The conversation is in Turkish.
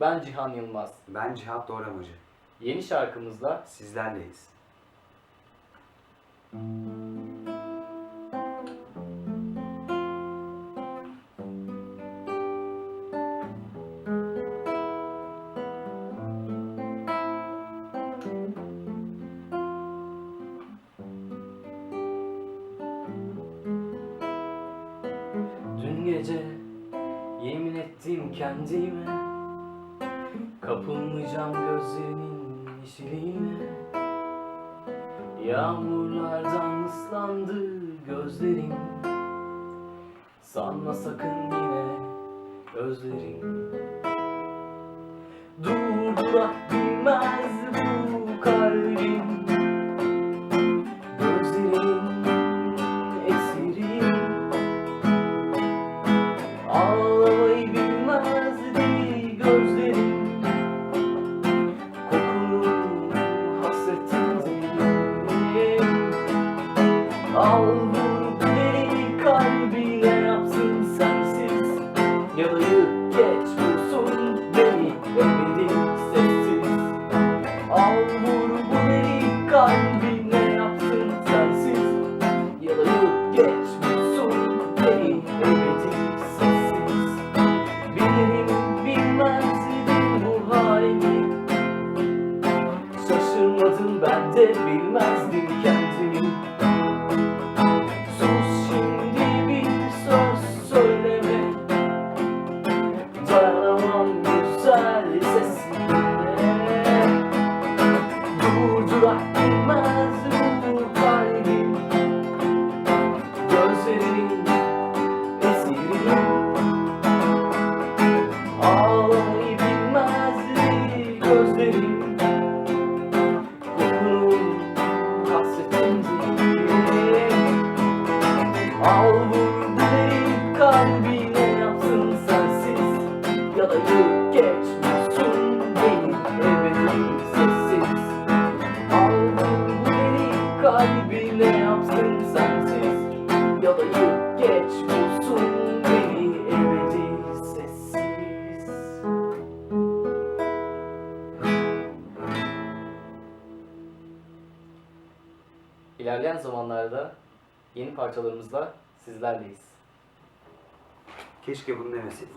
Ben Cihan Yılmaz. Ben Cihat Doğramacı. Yeni şarkımızla Sizlerleyiz. Dün gece yemin ettim kendime Kapılmayacağım gözlerinin yeşiliğine. Yağmurlardan ıslandı gözlerim. Sanma sakın yine özlerim. Durdurak bilmez bu Şaşırmadım ben de bilmezdim kendimi. Sus şimdi bir söz söyleme. Dayanamam güzel sesine. Durdurak bilmez yapsın sensiz Ya da yık geç vursun beni ebedi sessiz İlerleyen zamanlarda yeni parçalarımızla sizlerleyiz. Keşke bunu demeseydim.